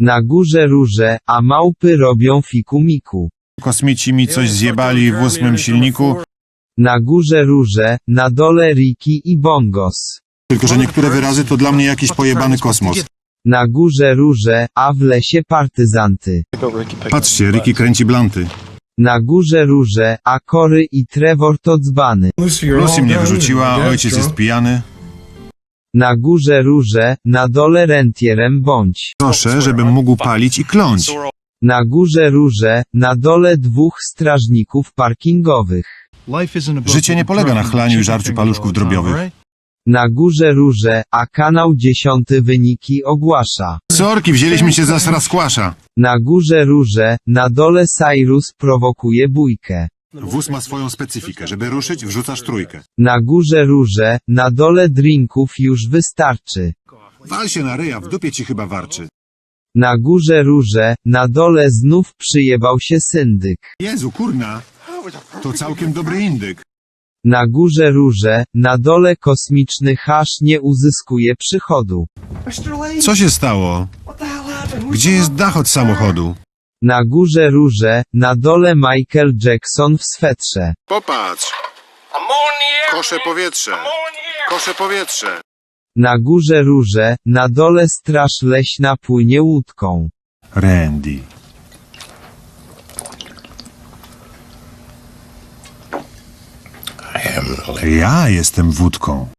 Na górze róże, a małpy robią fiku-miku. Kosmici mi coś zjebali w ósmym silniku, Na górze róże, na dole Riki i Bongos. tylko że niektóre wyrazy to dla mnie jakiś pojebany kosmos. Na górze róże, a w lesie partyzanty. Patrzcie, Ricky kręci blanty. Na górze róże, a Kory i Trevor to dzbany. Lucy mnie wyrzuciła, ojciec jest pijany. Na górze róże, na dole rentierem bądź. Proszę, żebym mógł palić i kląć. Na górze róże, na dole dwóch strażników parkingowych. Życie nie polega na chlaniu i żarciu paluszków drobiowych. Na górze róże, a kanał dziesiąty wyniki ogłasza. Sorki, wzięliśmy cię za sraskłasza. Na górze róże, na dole Cyrus prowokuje bójkę. Wóz ma swoją specyfikę. Żeby ruszyć, wrzucasz trójkę. Na górze róże, na dole drinków już wystarczy. Wal się na ryja, w dupie ci chyba warczy. Na górze róże, na dole znów przyjebał się syndyk. Jezu, kurna. To całkiem dobry indyk. Na górze róże, na dole kosmiczny hasz nie uzyskuje przychodu. Co się stało? Gdzie jest dach od samochodu? Na górze róże, na dole Michael Jackson w swetrze. Popatrz. Kosze powietrze. Kosze powietrze. Na górze róże, na dole straż leśna płynie łódką. Randy. Ja jestem wódką.